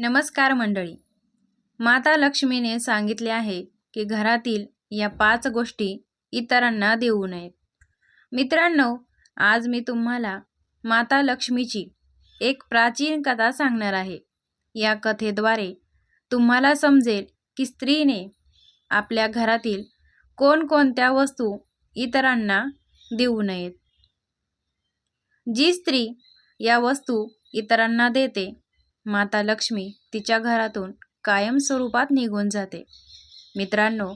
नमस्कार मंडळी. माता लक्ष्मीने सांगितले आहे की घरातील या पाच गोष्टी इतरांना देऊ नयेत. मित्रांनो आज मी तुम्हाला माता लक्ष्मीची एक प्राचीन कथा सांगणार आहे. या कथेद्वारे तुम्हाला समजेल की स्त्रीने आपल्या घरातील कोणकोणत्या वस्तू इतरांना देऊ नयेत. जी स्त्री या वस्तू इतरांना देते माता लक्ष्मी तिच्या घरातून कायमस्वरूपात निघून जाते. मित्रांनो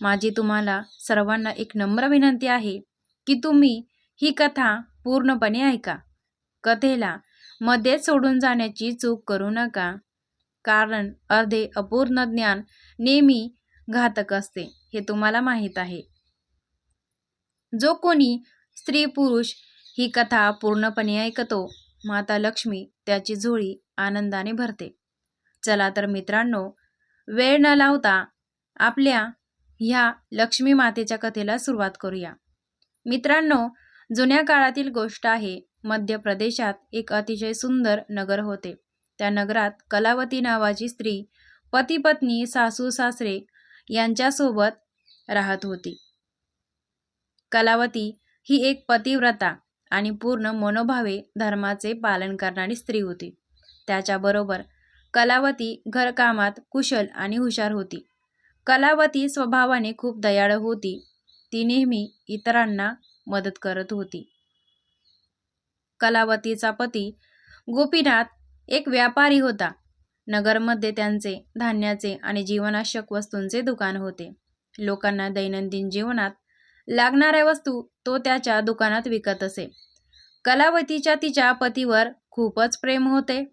माझी तुम्हाला सर्वांना एक नम्र विनंती आहे की तुम्ही ही कथा पूर्णपणे ऐका. कथेला मध्येच सोडून जाण्याची चूक करू नका कारण अर्धे अपूर्ण ज्ञान नेहमी घातक असते हे तुम्हाला माहीत आहे. जो कोणी स्त्री पुरुष ही कथा पूर्णपणे ऐकतो माता लक्ष्मी त्याची झोळी आनंदाने भरते. चला तर मित्रांनो वेळ न लावता आपल्या ह्या लक्ष्मी मातेच्या कथेला सुरुवात करूया. मित्रांनो जुन्या काळातील गोष्ट आहे मध्य प्रदेशात एक अतिशय सुंदर नगर होते. त्या नगरात कलावती नावाची स्त्री पती पत्नी सासू सासरे यांच्यासोबत राहत होती. कलावती ही एक पतिव्रता आणि पूर्ण मनोभावे धर्माचे पालन करणारी स्त्री होती. त्याच्याबरोबर कलावती घरकामात कुशल आणि हुशार होती. कलावती स्वभावाने खूप दयाळू होती. ती नेहमी इतरांना मदत करत होती. कलावतीचा पती गोपीनाथ एक व्यापारी होता. नगरमध्ये त्यांचे धान्याचे आणि जीवनाश्यक वस्तूंचे दुकान होते. लोकांना दैनंदिन जीवनात लागणाऱ्या वस्तू तो त्याच्या दुकानात विकत असे. कलावतीच्या तिच्या पतीवर खूपच प्रेम होते.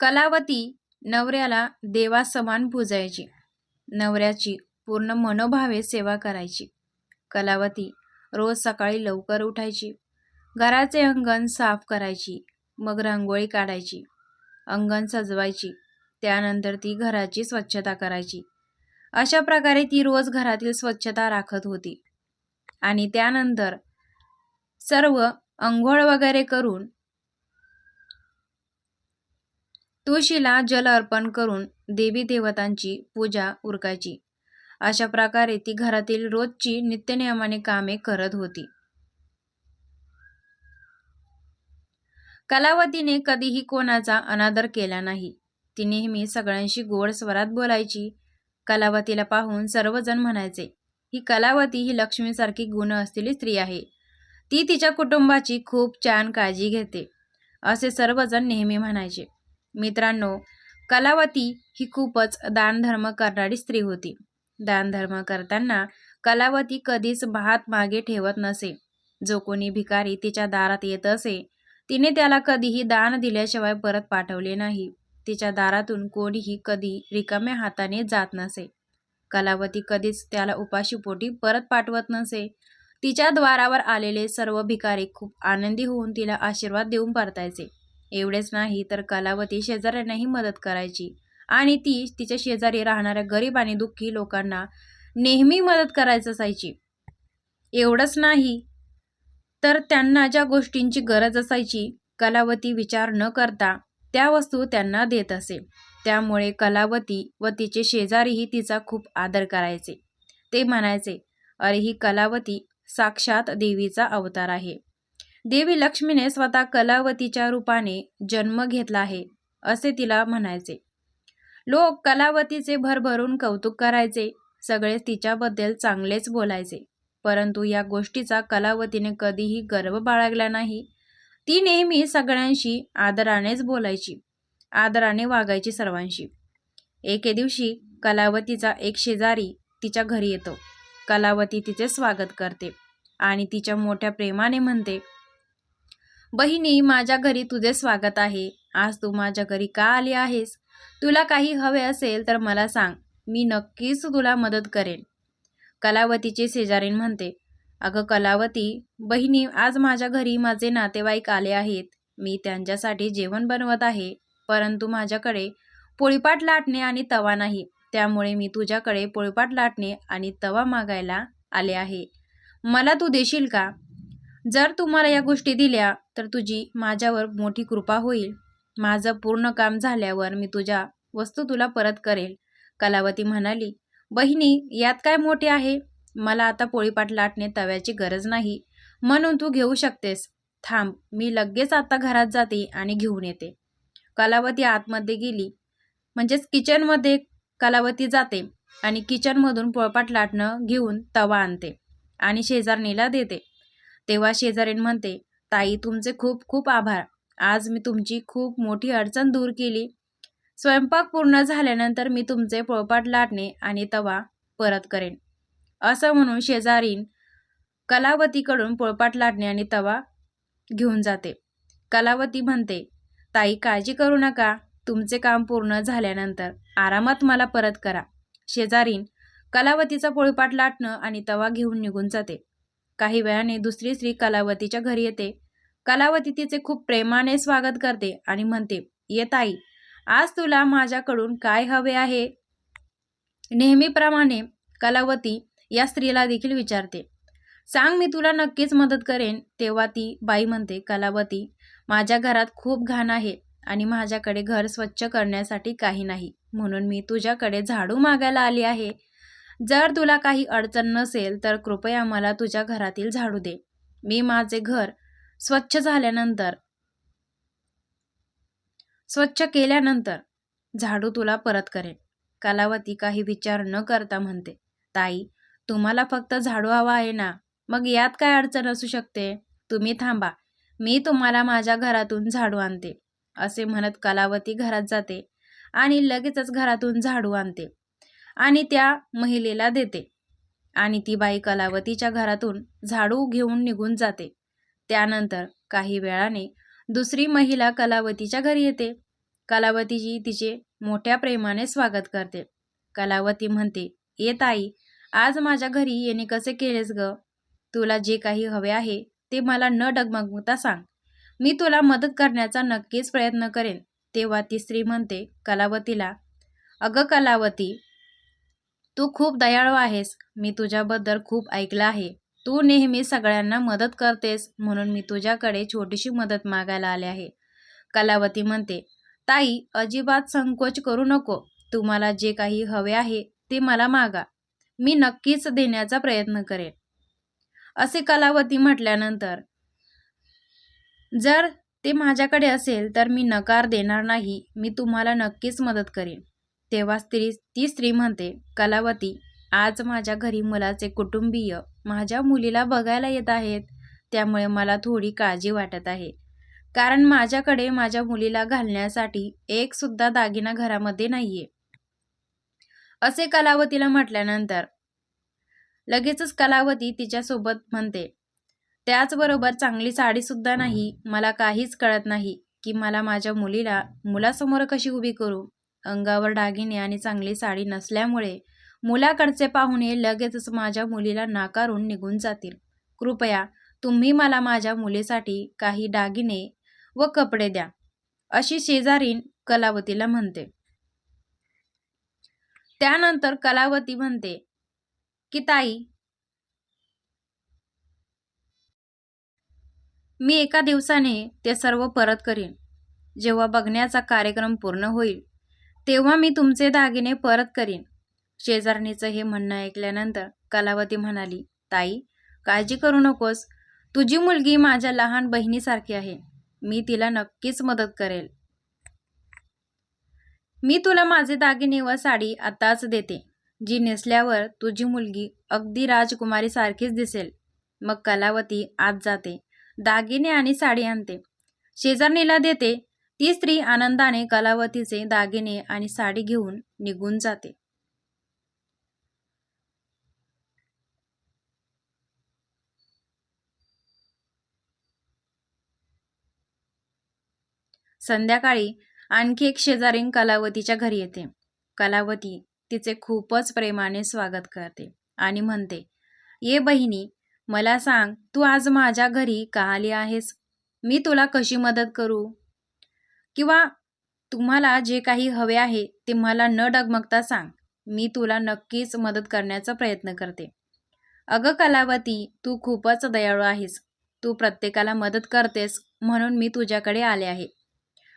कलावती नवऱ्याला देवासमान पूजायची नवऱ्याची पूर्ण मनोभावे सेवा करायची. कलावती रोज सकाळी लवकर उठायची. घराचे अंगण साफ करायची. मग रांगोळी काढायची. अंगण सजवायची. त्यानंतर ती घराची स्वच्छता करायची. अशा प्रकारे ती रोज घरातील स्वच्छता राखत होती. आणि त्यानंतर सर्व अंघोळ वगैरे करून तुळशीला जल अर्पण करून देवी देवतांची पूजा उरकायची. अशा प्रकारे ती घरातील रोजची नित्यनियमाने कामे करत होती. कलावतीने कधीही कोणाचा अनादर केला नाही. ती नेहमी सगळ्यांशी गोड स्वरात बोलायची. कलावतीला पाहून सर्वजण म्हणायचे ही कलावती ही लक्ष्मीसारखी गुण असलेली स्त्री आहे. ती तिच्या कुटुंबाची खूप छान काळजी घेते. असे सर्वजण नेहमी म्हणायचे. मित्रांनो कलावती ही खूपच दानधर्म करणारी स्त्री होती. दानधर्म करताना कलावती कधीच भात मागे ठेवत नसे. जो कोणी भिकारी तिच्या दारात येत असे तिने त्याला कधीही दान दिल्याशिवाय परत पाठवले नाही. तिच्या दारातून कोणीही कधी रिकाम्या हाताने जात नसे. कलावती कधीच त्याला उपाशीपोटी परत पाठवत नसे. तिच्या द्वारावर आलेले सर्व भिकारी खूप आनंदी होऊन तिला आशीर्वाद देऊन परतायचे. एवढेच नाही तर कलावती शेजाऱ्यांनाही मदत करायची. आणि ती तिच्या शेजारी राहणाऱ्या गरीब आणि दुःखी लोकांना नेहमी मदत करायचं असायची. एवढंच नाही तर त्यांना ज्या गोष्टींची गरज असायची कलावती विचार न करता त्या वस्तू त्यांना देत असे. त्यामुळे कलावती व तिचे शेजारीही तिचा खूप आदर करायचे. ते म्हणायचे अरे ही कलावती साक्षात देवीचा अवतार आहे. देवी लक्ष्मीने स्वतः कलावतीच्या रूपाने जन्म घेतला आहे असे तिला म्हणायचे. लोक कलावतीचे भरभरून कौतुक करायचे. सगळे तिच्याबद्दल चांगलेच बोलायचे. परंतु या गोष्टीचा कलावतीने कधीही गर्व बाळगला नाही. ती नेहमी सगळ्यांशी आदरानेच बोलायची आदराने वागायची सर्वांशी. एके दिवशी कलावतीचा एक शेजारी तिच्या घरी येतो. कलावती तिचे स्वागत करते आणि तिच्या मोठ्या प्रेमाने म्हणते बहिणी माझ्या घरी तुझे स्वागत आहे. आज तू माझ्या घरी का आली आहेस? तुला काही हवे असेल तर मला सांग. मी नक्कीच तुला मदत करेन. कलावतीचे शेजारीन म्हणते अगं कलावती बहिणी आज माझ्या घरी माझे नातेवाईक आले आहेत. मी त्यांच्यासाठी जेवण बनवत आहे परंतु माझ्याकडे पोळीपाट लाटणे आणि तवा नाही. त्यामुळे मी तुझ्याकडे पोळीपाट लाटणे आणि तवा मागायला आले आहे. मला तू देशील का? जर तुम्हाला या गोष्टी दिल्या तर तुझी माझ्यावर मोठी कृपा होईल. माझं पूर्ण काम झाल्यावर मी तुझ्या वस्तू तुला परत करेल. कलावती म्हणाली बहिणी यात काय मोठे आहे? मला आता पोळीपाट लाटणे तव्याची गरज नाही. म्हणून तू घेऊ शकतेस. थांब मी लगेच आता घरात जाते आणि घेऊन येते. कलावती आतमध्ये गेली. म्हणजेच किचनमध्ये कलावती जाते आणि किचनमधून पोळपाट लाटणं घेऊन तवा आणते आणि शेजारणीला देते. तेव्हा शेजारीण म्हणते ताई तुमचे खूप खूप आभार. आज मी तुमची खूप मोठी अडचण दूर केली. स्वयंपाक पूर्ण झाल्यानंतर मी तुमचे पोळपाट लाटणे आणि तवा परत करेन. असं म्हणून शेजारीन कलावतीकडून पोळपाट लाटणे आणि तवा घेऊन जाते. कलावती म्हणते ताई काळजी करू नका. तुमचे काम पूर्ण झाल्यानंतर आरामात मला परत करा. शेजारीन कलावतीचा पोळपाट लाटणं आणि तवा घेऊन निघून जाते. काही वेळाने दुसरी स्त्री कलावतीच्या घरी येते. कलावती तिचे खूप प्रेमाने स्वागत करते आणि म्हणते ये ताई आज तुला माझ्याकडून काय हवे आहे? नेहमीप्रमाणे कलावती या स्त्रीला देखील विचारते. सांग मी तुला नक्कीच मदत करेन. तेव्हा ती बाई म्हणते कलावती माझ्या घरात खूप घाण आहे आणि माझ्याकडे घर स्वच्छ करण्यासाठी काही नाही. म्हणून मी तुझ्याकडे झाडू मागायला आली आहे. जर तुला काही अडचण नसेल तर कृपया मला तुझ्या घरातील झाडू दे. मी माझे घर स्वच्छ झाल्यानंतर स्वच्छ केल्यानंतर झाडू तुला परत करेन. कलावती काही विचार न करता म्हणते ताई तुम्हाला फक्त झाडू हवा आहे ना? मग यात काय अडचण असू शकते? तुम्ही थांबा. मी तुम्हाला माझ्या घरातून झाडू आणते. असे म्हणत कलावती घरात जाते आणि लगेचच घरातून झाडू आणते आणि त्या महिलेला देते. आणि ती बाई कलावतीच्या घरातून झाडू घेऊन निघून जाते. त्यानंतर काही वेळाने दुसरी महिला कलावतीच्या घरी येते. कलावतीजी तिचे मोठ्या प्रेमाने स्वागत करते. कलावती म्हणते येत आई आज माझ्या घरी येणे कसे केलेस ग? तुला जे काही हवे आहे ते मला न डगमगता सांग. मी तुला मदत करण्याचा नक्कीच प्रयत्न करेन तेव्हा ती स्त्री म्हणते कलावतीला. अगं कलावती तू खूप दयाळू आहेस. मी तुझ्याबद्दल खूप ऐकलं आहे. तू नेहमी सगळ्यांना मदत करतेस म्हणून मी तुझ्याकडे छोटीशी मदत मागायला आले आहे. कलावती म्हणते ताई अजिबात संकोच करू नको. तुम्हाला जे काही हवे आहे ते मला मागा. मी नक्कीच देण्याचा प्रयत्न करेन. असे कलावती म्हटल्यानंतर जर ते माझ्याकडे असेल तर मी नकार देणार नाही मी तुम्हाला नक्कीच मदत करेन. तेव्हा स्त्री ती स्त्री म्हणते कलावती आज माझ्या घरी मुलाचे कुटुंबीय माझ्या मुलीला बघायला येत आहेत त्यामुळे मला थोडी काळजी वाटत आहे. कारण माझ्याकडे माझ्या मुलीला घालण्यासाठी एक सुद्धा दागिना घरामध्ये नाहीये. असे कलावतीला म्हटल्यानंतर लगेचच कलावती तिच्यासोबत म्हणते त्याचबरोबर चांगली साडीसुद्धा नाही. मला काहीच कळत नाही की मला माझ्या मुलीला मुलासमोर कशी उभी करू? अंगावर दागिने आणि चांगली साडी नसल्यामुळे मुलाकडचे पाहुणे लगेचच माझ्या मुलीला नाकारून निघून जातील. कृपया तुम्ही मला माझ्या मुलीसाठी काही दागिने व कपडे द्या अशी शेजारीन कलावतीला म्हणते. त्यानंतर कलावती म्हणते की ताई? मी एका दिवसाने ते सर्व परत करीन. जेव्हा बघण्याचा कार्यक्रम पूर्ण होईल तेव्हा मी तुमचे दागिने परत करीन. शेजारणीचं हे म्हणणं ऐकल्यानंतर कलावती म्हणाली ताई काळजी करू नकोस. तुझी मुलगी माझ्या लहान बहिणीसारखी आहे. मी तिला नक्कीच मदत करेल. मी तुला माझे दागिने व साडी आताच देते. जी नेसल्यावर तुझी मुलगी अगदी राजकुमारी सारखीच दिसेल. मग कलावती आत जाते. दागिने आणि साडी आणते. शेजारणीला देते. ती स्त्री आनंदाने कलावतीचे दागिने आणि साडी घेऊन निघून जाते. संध्याकाळी आणखी एक शेजारीन कलावतीच्या घरी येते. कलावती तिचे खूपच प्रेमाने स्वागत करते आणि म्हणते ये बहिणी मला सांग तू आज माझ्या घरी का आली आहेस? मी तुला कशी मदत करू? किंवा तुम्हाला जे काही हवे आहे ते मला न डगमगता सांग. मी तुला नक्कीच मदत करण्याचा प्रयत्न करते. अगं कलावती तू खूपच दयाळू आहेस. तू प्रत्येकाला मदत करतेस म्हणून मी तुझ्याकडे आले आहे.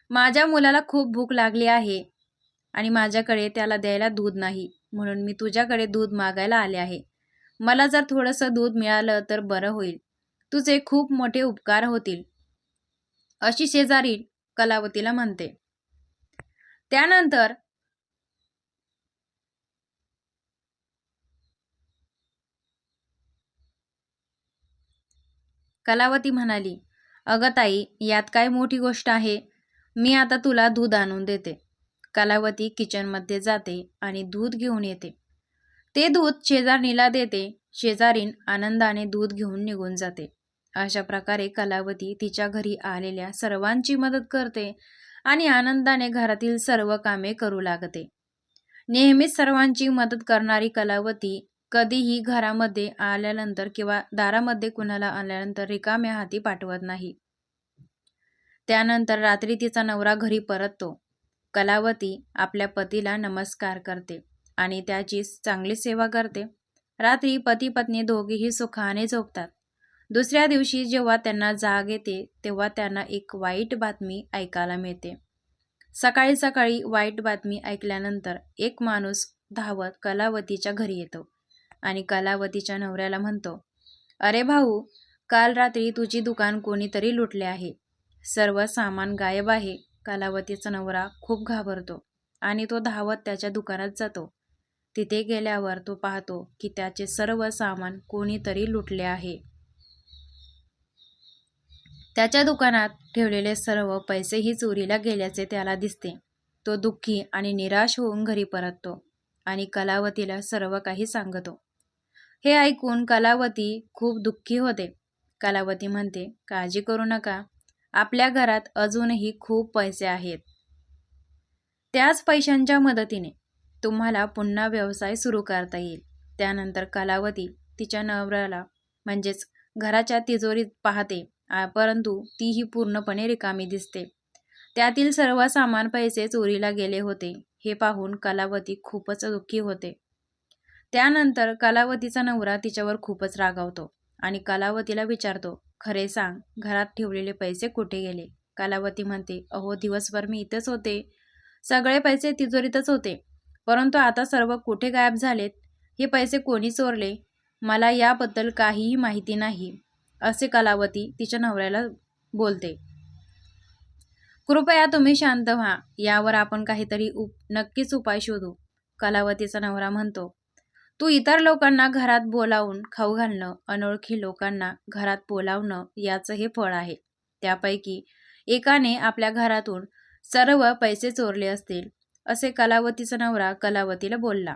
माझ्या मुलाला खूप भूक लागली आहे. आणि माझ्याकडे त्याला द्यायला दूध नाही म्हणून मी तुझ्याकडे दूध मागायला आले आहे. मला जर थोडंसं दूध मिळालं तर बरं होईल. तुझे खूप मोठे उपकार होतील. अशी शेजारी कलावतीला म्हणते. त्यानंतर कलावती म्हणाली अगं ताई यात काय मोठी गोष्ट आहे? मी आता तुला दूध आणून देते. कलावती किचनमध्ये जाते आणि दूध घेऊन येते. ते दूध शेजारणीला देते शेजारीन आनंदाने दूध घेऊन निघून जाते. अशा प्रकारे कलावती तिच्या घरी आलेल्या सर्वांची मदत करते आणि आनंदाने घरातील सर्व कामे करू लागते. नेहमीच सर्वांची मदत करणारी कलावती कधीही घरामध्ये आल्यानंतर किंवा दारामध्ये कुणाला आल्यानंतर रिकाम्या हाती पाठवत नाही. त्यानंतर रात्री तिचा नवरा घरी परततो. कलावती आपल्या पतीला नमस्कार करते आणि त्याची चांगली सेवा करते. रात्री पती पत्नी दोघेही सुखाने झोपतात. दुसऱ्या दिवशी जेव्हा त्यांना जाग येते तेव्हा त्यांना एक वाईट बातमी ऐकायला मिळते. सकाळी सकाळी वाईट बातमी ऐकल्यानंतर एक माणूस धावत कलावतीच्या घरी येतो आणि कलावतीच्या नवऱ्याला म्हणतो अरे भाऊ काल रात्री तुझी दुकान कोणीतरी लुटले आहे. सर्व सामान गायब आहे. कलावतीचा नवरा खूप घाबरतो आणि तो धावत त्याच्या दुकानात जातो. तिथे गेल्यावर तो पाहतो की त्याचे सर्व सामान कोणीतरी लुटले आहे. त्याच्या दुकानात ठेवलेले सर्व पैसेही चोरीला गेल्याचे त्याला दिसते. तो दुःखी आणि निराश होऊन घरी परततो आणि कलावतीला सर्व काही सांगतो. हे ऐकून कलावती खूप दुःखी होते. कलावती म्हणते काळजी करू नका. आपल्या घरात अजूनही खूप पैसे आहेत. त्याच पैशांच्या मदतीने तुम्हाला पुन्हा व्यवसाय सुरू करता येईल. त्यानंतर कलावती तिच्या नवऱ्याला म्हणजेच घराच्या तिजोरीत पाहते परंतु तीही पूर्णपणे रिकामी दिसते. त्यातील सर्व सामान पैसे चोरीला गेले होते हे पाहून कलावती खूपच दुःखी होते. त्यानंतर कलावतीचा नवरा तिच्यावर खूपच रागावतो आणि कलावतीला विचारतो खरे सांग घरात ठेवलेले पैसे कुठे गेले? कलावती म्हणते अहो दिवसभर मी इथेच होते. सगळे पैसे तिजोरीतच होते. परंतु आता सर्व कुठे गायब झालेत? हे पैसे कोणी चोरले? मला याबद्दल काहीही माहिती नाही असे कलावती तिच्या नवऱ्याला बोलते. कृपया तुम्ही शांत व्हा. यावर आपण काहीतरी उप नक्कीच उपाय शोधू कलावतीचा नवरा म्हणतो. तू इतर लोकांना घरात बोलावून खाऊ घालणं अनोळखी लोकांना घरात बोलावणं याचं हे फळ आहे. त्यापैकी एकाने आपल्या घरातून सर्व पैसे चोरले असतील असे कलावतीचा नवरा कलावतीला बोलला.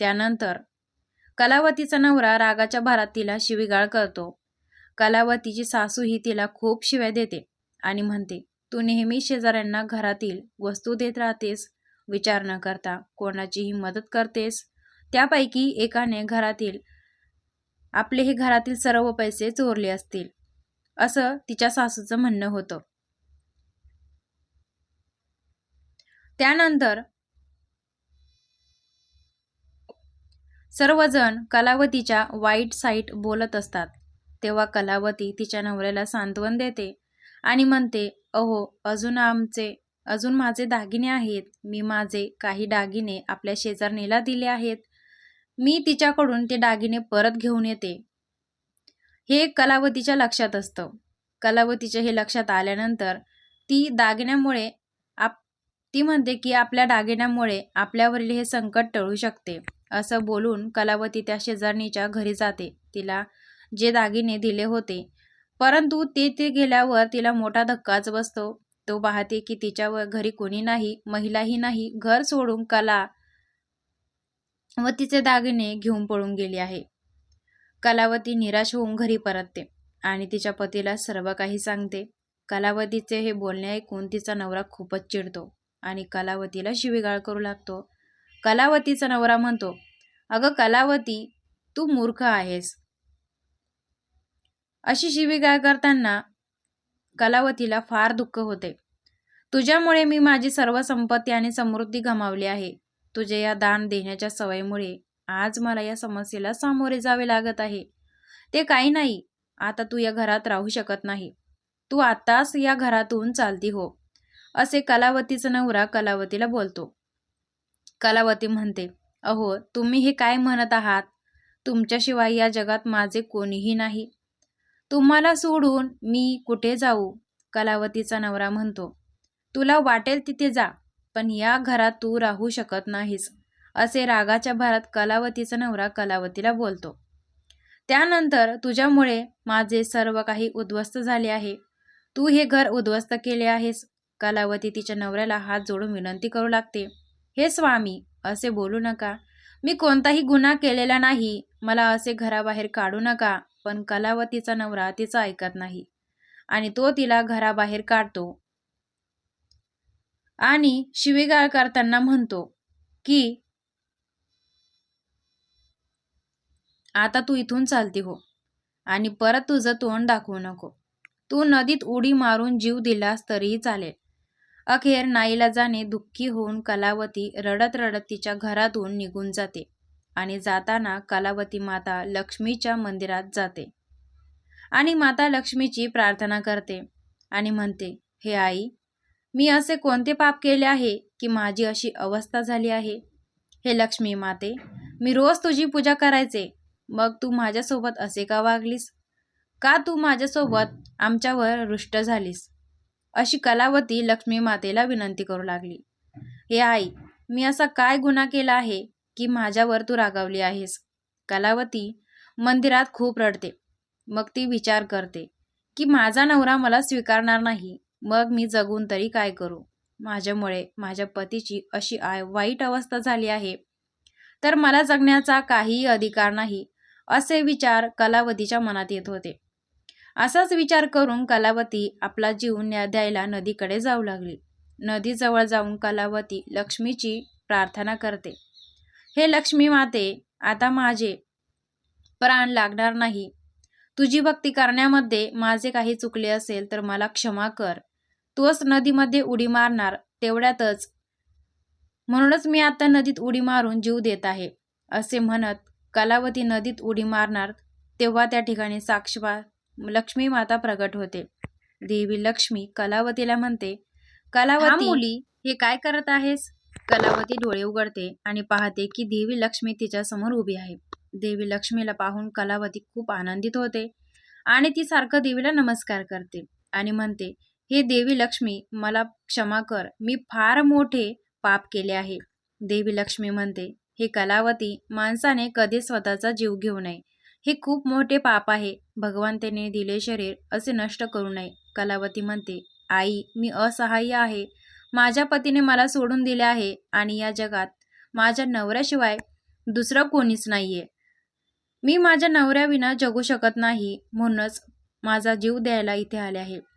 त्यानंतर कलावतीचा नवरा रागाच्या भारात तिला शिवीगाळ करतो. कलावतीची सासूही तिला खूप शिव्या देते आणि म्हणते तू नेहमी शेजाऱ्यांना घरातील वस्तू देत राहतेस विचार न करता कोणाचीही मदत करतेस त्यापैकी एकाने घरातील आपले हे घरातील सर्व पैसे चोरले असतील असं तिच्या सासूचं म्हणणं होतं. त्यानंतर सर्वजण कलावतीच्या वाईट साईट बोलत असतात. तेव्हा कलावती तिच्या नवऱ्याला सांत्वन देते आणि म्हणते अहो अजून आमचे अजून माझे दागिने आहेत. मी माझे काही दागिने आपल्या शेजारणीला दिले आहेत. मी तिच्याकडून ते दागिने परत घेऊन येते. हे कलावतीच्या लक्षात असतं. कलावतीच्या हे लक्षात आल्यानंतर ती दागिन्यामुळे आप ती म्हणते की आपल्या दागिन्यामुळे आपल्यावरील हे संकट टळू शकते. असं बोलून कलावती त्या शेजारणीच्या घरी जाते. तिला जे दागिने दिले होते. परंतु ते ते गेल्यावर तिला मोठा धक्काच बसतो. तो पाहते की तिच्यावर घरी कोणी नाही महिलाही नाही घर सोडून कला व तिचे दागिने घेऊन पळून गेली आहे. कलावती निराश होऊन घरी परतते आणि तिच्या पतीला सर्व काही सांगते. कलावतीचे हे बोलणे ऐकून तिचा नवरा खूपच चिडतो आणि कलावतीला शिवीगाळ करू लागतो. कलावतीचा नवरा म्हणतो अगं कलावती तू मूर्ख आहेस. अशी शिवीगाळ करताना कलावतीला फार दुःख होते. तुझ्यामुळे मी माझी सर्व संपत्ती आणि समृद्धी गमावली आहे. तुझ्या या दान देण्याच्या सवयीमुळे आज मला या समस्येला सामोरे जावे लागत आहे. ते काही नाही. आता तू या घरात राहू शकत नाही. तू आताच या घरातून चालती हो. असे कलावतीचा नवरा कलावतीला बोलतो. कलावती म्हणते अहो तुम्ही हे काय म्हणत आहात? तुमच्याशिवाय या जगात माझे कोणीही नाही. तुम्हाला सोडून मी कुठे जाऊ? कलावतीचा नवरा म्हणतो. तुला वाटेल तिथे जा. पण या घरात तू राहू शकत नाहीस असे रागाच्या भरात कलावतीचा नवरा कलावतीला बोलतो. त्यानंतर तुझ्यामुळे माझे सर्व काही उद्ध्वस्त झाले आहे. तू हे घर उद्ध्वस्त केले आहेस. कलावती तिच्या नवऱ्याला हात जोडून विनंती करू लागते. हे स्वामी असे बोलू नका. मी कोणताही गुन्हा केलेला नाही. मला असे घराबाहेर काढू नका. पण कलावतीचा नवरा तिचा ऐकत नाही. आणि तो तिला घराबाहेर काढतो. आणि शिवीगाळ करताना म्हणतो की आता तू इथून चालती हो आणि परत तुझं तोंड दाखवू नको. तू नदीत उडी मारून जीव दिलास तरीही चालेल अखेर नाईला जाणे दुःखी होऊन कलावती रडत रडत तिच्या घरातून निघून जाते आणि जाताना कलावती माता लक्ष्मीच्या मंदिरात जाते. आणि माता लक्ष्मीची प्रार्थना करते आणि म्हणते हे आई मी असे कोणते पाप केले आहे की माझी अशी अवस्था झाली आहे? हे लक्ष्मी माते मी रोज तुझी पूजा करायचे. मग तू माझ्यासोबत असे का वागलीस? का तू माझ्यासोबत आमच्यावर रुष्ट झालीस? अशी कलावती लक्ष्मी मातेला विनंती करू लागली. हे आई मी असा काय गुन्हा केला आहे की माझ्यावर तू रागावली आहेस? कलावती मंदिरात खूप रडते. मग ती विचार करते की माझा नवरा मला स्वीकारणार नाही. मग मी जगून तरी काय करू? माझ्यामुळे माझ्या पतीची अशी आय वाईट अवस्था झाली आहे. तर मला जगण्याचा काहीही अधिकार नाही असे विचार कलावतीच्या मनात येत होते. असाच विचार करून कलावती आपला जीव न्या द्यायला नदीकडे जाऊ लागली. नदीजवळ जाऊन कलावती लक्ष्मीची प्रार्थना करते. हे लक्ष्मी माते आता माझे प्राण लागणार नाही. तुझी भक्ती करण्यामध्ये माझे काही चुकले असेल तर मला क्षमा कर. तोच नदीमध्ये उडी मारणार तेवढ्यातच. म्हणूनच मी आता नदीत उडी मारून जीव देत आहे असे म्हणत कलावती नदीत उडी मारणार तेव्हा त्या ठिकाणी साक्षबा लक्ष्मी माता प्रगट होते. देवी लक्ष्मी कलावतीला म्हणते कलावती मुली हे काय करत आहेस? कलावती डोळे उघडते आणि पाहते की देवी लक्ष्मी तिच्या समोर उभी आहे. देवी लक्ष्मीला पाहून कलावती खूप आनंदित होते आणि ती सारखं देवीला नमस्कार करते आणि म्हणते हे देवी लक्ष्मी मला क्षमा कर. मी फार मोठे पाप केले आहे. देवी लक्ष्मी म्हणते हे कलावती माणसाने कधी स्वतःचा जीव घेऊ नये. हे खूप मोठे पाप आहे. भगवंतेने दिले शरीर असे नष्ट करू नये. कलावती म्हणते आई मी असहाय्य आहे. माझ्या पतीने मला सोडून दिले आहे आणि या जगात माझ्या नवऱ्याशिवाय दुसरं कोणीच नाहीये. मी माझ्या नवऱ्याविना जगू शकत नाही म्हणूनच माझा जीव द्यायला इथे आले आहे.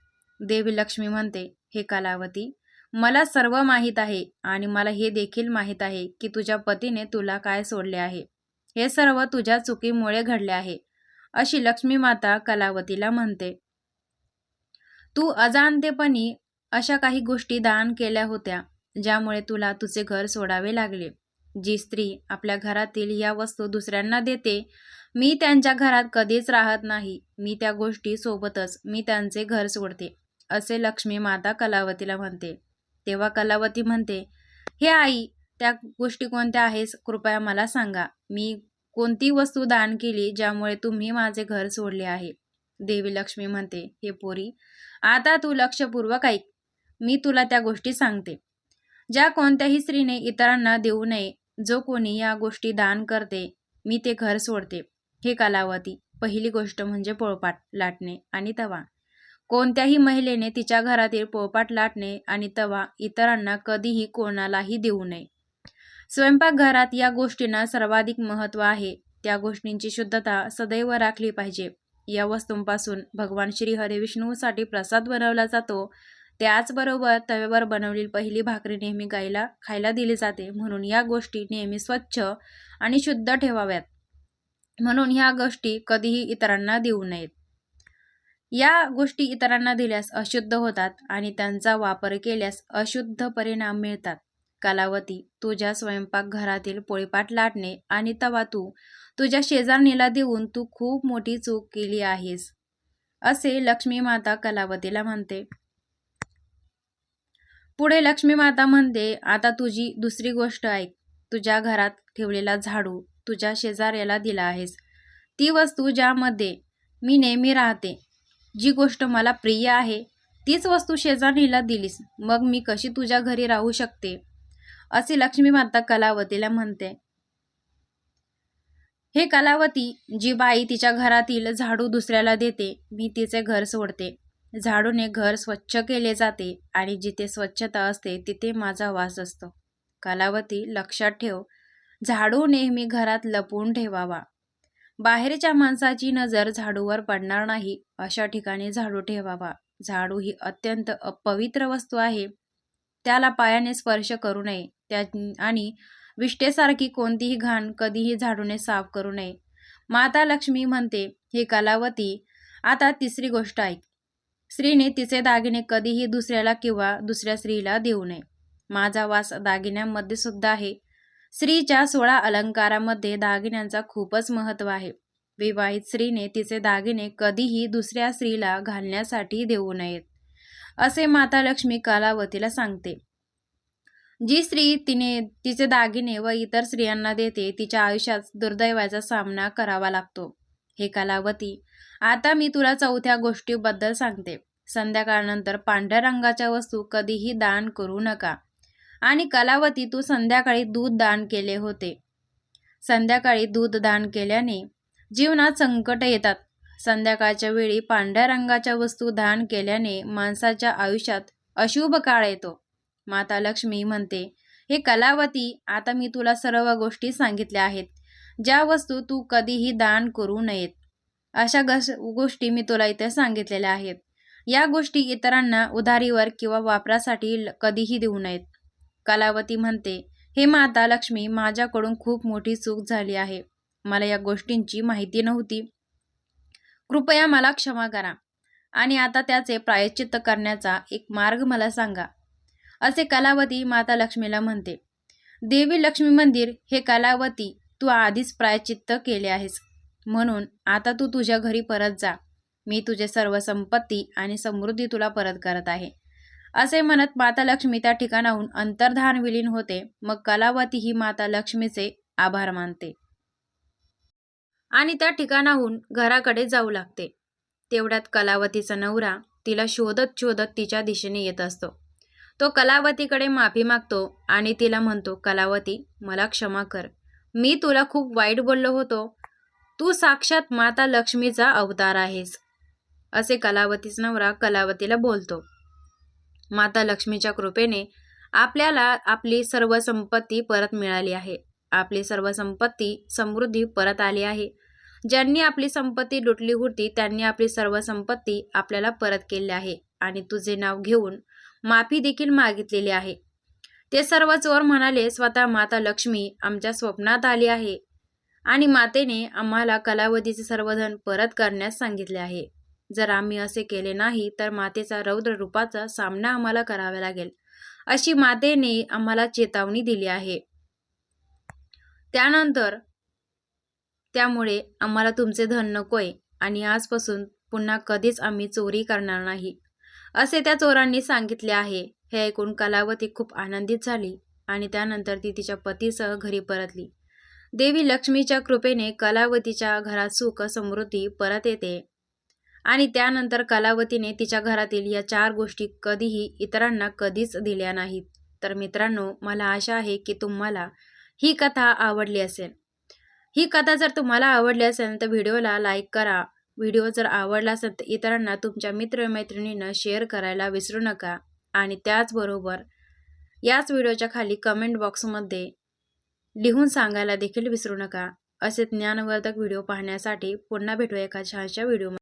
देवी लक्ष्मी म्हणते हे कलावती मला सर्व माहीत आहे आणि मला हे देखील माहीत आहे की तुझ्या पतीने तुला काय सोडले आहे. हे सर्व तुझ्या चुकीमुळे घडले आहे अशी लक्ष्मी माता कलावतीला म्हणते. तू अजाणतेपणी अशा काही गोष्टी दान केल्या होत्या ज्यामुळे तुला तुझे घर सोडावे लागले. जी स्त्री आपल्या घरातील या वस्तू दुसऱ्यांना देते मी त्यांच्या घरात कधीच राहत नाही. मी त्या गोष्टी सोबतच मी त्यांचे घर सोडते. असे लक्ष्मी माता कलावतीला म्हणते. तेव्हा कलावती म्हणते हे आई त्या गोष्टी कोणत्या आहेस कृपया मला सांगा. मी कोणती वस्तू दान केली ज्यामुळे तुम्ही माझे घर सोडले आहे? देवी लक्ष्मी म्हणते हे पोरी आता तू लक्षपूर्वक ऐक. मी तुला त्या गोष्टी सांगते. ज्या कोणत्याही स्त्रीने इतरांना देऊ नये जो कोणी या गोष्टी दान करते मी ते घर सोडते. हे कलावती पहिली गोष्ट म्हणजे पोळपाट लाटणे आणि तवा. कोणत्याही महिलेने तिच्या घरातील पोळपाट लाटणे आणि तवा इतरांना कधीही कोणालाही देऊ नये. स्वयंपाकघरात या गोष्टींना सर्वाधिक महत्त्व आहे. त्या गोष्टींची शुद्धता सदैव राखली पाहिजे. या वस्तूंपासून भगवान श्री हरिविष्णूसाठी प्रसाद बनवला जातो. त्याचबरोबर तव्यावर बनवलेली पहिली भाकरी नेहमी गायला खायला दिली जाते. म्हणून या गोष्टी नेहमी स्वच्छ आणि शुद्ध ठेवाव्यात. म्हणून ह्या गोष्टी कधीही इतरांना देऊ नयेत. या गोष्टी इतरांना दिल्यास अशुद्ध होतात आणि त्यांचा वापर केल्यास अशुद्ध परिणाम मिळतात. कालावती तुझ्या स्वयंपाकघरातील पोळीपाट लाटणे आणि तवा तू तुझ्या शेजारणीला देऊन तू खूप मोठी चूक केली आहेस असे लक्ष्मी माता कलावतीला म्हणते. पुढे लक्ष्मी माता म्हणते आता तुझी दुसरी गोष्ट ऐक. तुझ्या घरात ठेवलेला झाडू तुझ्या शेजाऱ्याला दिला आहेस. ती वस्तू ज्यामध्ये मी नेहमी राहते जी गोष्ट मला प्रिय आहे तीच वस्तू शेजारणीला दिलीस. मग मी कशी तुझ्या घरी राहू शकते? असे लक्ष्मी माता कलावतीला म्हणते. हे कलावती जी बाई तिच्या घरातील झाडू दुसऱ्याला देते मी तिचे घर सोडते. झाडूने घर स्वच्छ केले जाते आणि जिथे स्वच्छता असते तिथे माझा वास असतो. कलावती लक्षात ठेव. झाडू नेहमी घरात लपवून ठेवावा. बाहेरच्या माणसाची नजर झाडूवर पडणार नाही. अशा ठिकाणी झाडू ठेवावा. झाडू ही अत्यंत अपवित्र वस्तू आहे. त्याला पायाने स्पर्श करू नये. त्या आणि विष्टेसारखी कोणतीही घाण कधीही झाडूने साफ करू नये. माता लक्ष्मी म्हणते हे कलावती आता तिसरी गोष्ट ऐक. स्त्रीने तिचे दागिने कधीही दुसऱ्याला किंवा दुसऱ्या स्त्रीला देऊ नये. माझा वास दागिन्यांमध्ये सुद्धा आहे. स्त्रीच्या सोळा अलंकारामध्ये दागिन्यांचा खूपच महत्त्व आहे. विवाहित स्त्रीने तिचे दागिने कधीही दुसऱ्या स्त्रीला घालण्यासाठी देऊ नयेत असे माता लक्ष्मी कलावतीला सांगते. जी स्त्री तिने तिचे दागिने व इतर स्त्रियांना देते तिच्या आयुष्यात दुर्दैवाचा सामना करावा लागतो. हे कलावती आता मी तुला चौथ्या गोष्टीबद्दल सांगते. संध्याकाळनंतर पांढऱ्या रंगाच्या वस्तू कधीही दान करू नका. आणि कलावती तू संध्याकाळी दूध दान केले होते. संध्याकाळी दूध दान केल्याने जीवनात संकट येतात. संध्याकाळच्या वेळी पांढऱ्या रंगाच्या वस्तू दान केल्याने माणसाच्या आयुष्यात अशुभ काळ येतो. माता लक्ष्मी म्हणते हे कलावती आता मी तुला सर्व गोष्टी सांगितल्या आहेत. ज्या वस्तू तू कधीही दान करू नयेत. अशा गोष्टी मी तुला इथे सांगितलेल्या आहेत. या गोष्टी इतरांना उधारीवर किंवा वापरासाठी कधीही देऊ नयेत. कलावती म्हणते हे माता लक्ष्मी माझ्याकडून खूप मोठी चूक झाली आहे. मला या गोष्टींची माहिती नव्हती. कृपया मला क्षमा करा आणि आता त्याचे प्रायश्चित्त करण्याचा एक मार्ग मला सांगा. असे कलावती माता लक्ष्मीला म्हणते देवी लक्ष्मी मंदिर हे कलावती तू आधीच प्रायश्चित्त केले आहेस. म्हणून आता तू तुझ्या घरी परत जा. मी तुझे सर्व संपत्ती आणि समृद्धी तुला परत करत आहे. असे म्हणत माता लक्ष्मी त्या ठिकाणाहून अंतर्धान विलीन होते. मग कलावती ही माता लक्ष्मीचे आभार मानते. आणि त्या ठिकाणाहून घराकडे जाऊ लागते. तेवढ्यात कलावतीचा नवरा तिला शोधत शोधत तिच्या दिशेने येत असतो. तो कलावतीकडे माफी मागतो आणि तिला म्हणतो कलावती मला क्षमा कर. मी तुला खूप वाईट बोललो होतो. तू साक्षात माता लक्ष्मीचा अवतार आहेस. असे कलावतीचा नवरा कलावतीला बोलतो. माता लक्ष्मीच्या कृपेने आपल्याला आपली सर्व संपत्ती परत मिळाली आहे. आपली सर्व संपत्ती समृद्धी परत आली आहे. ज्यांनी आपली संपत्ती लुटली होती त्यांनी आपली सर्व संपत्ती आपल्याला परत केली आहे. आणि तुझे नाव घेऊन माफी देखील मागितलेली आहे. ते सर्व चोर म्हणाले स्वतः माता लक्ष्मी आमच्या स्वप्नात आली आहे. आणि मातेने आम्हाला कलावतीचे सर्वधन परत करण्यास सांगितले आहे. जर आम्ही असे केले नाही तर मातेचा रौद्र रूपाचा सामना आम्हाला करावा लागेल. अशी मातेने आम्हाला चेतावणी दिली आहे. त्यानंतर त्यामुळे आम्हाला तुमचे धन नकोय आणि आजपासून पुन्हा कधीच आम्ही चोरी करणार नाही असे त्या चोरांनी सांगितले आहे. हे ऐकून कलावती खूप आनंदित झाली आणि त्यानंतर ती तिच्या पतीसह घरी परतली. देवी लक्ष्मीच्या कृपेने कलावतीच्या घरात सुख समृद्धी परत येते आणि त्यानंतर कलावतीने तिच्या घरातील या चार गोष्टी कधीही इतरांना कधीच दिल्या नाहीत. तर मित्रांनो मला आशा आहे की तुम्हाला ही कथा आवडली असेल. ही कथा जर तुम्हाला आवडली असेल तर व्हिडिओला लाईक करा. व्हिडिओ जर आवडला असेल तर इतरांना तुमच्या मित्रमैत्रिणींना शेअर करायला विसरू नका. आणि त्याचबरोबर याच व्हिडिओच्या खाली कमेंट बॉक्समध्ये लिहून सांगायला देखील विसरू नका. असे ज्ञानवर्धक व्हिडिओ पाहण्यासाठी पुन्हा भेटू एका छानशा व्हिडिओ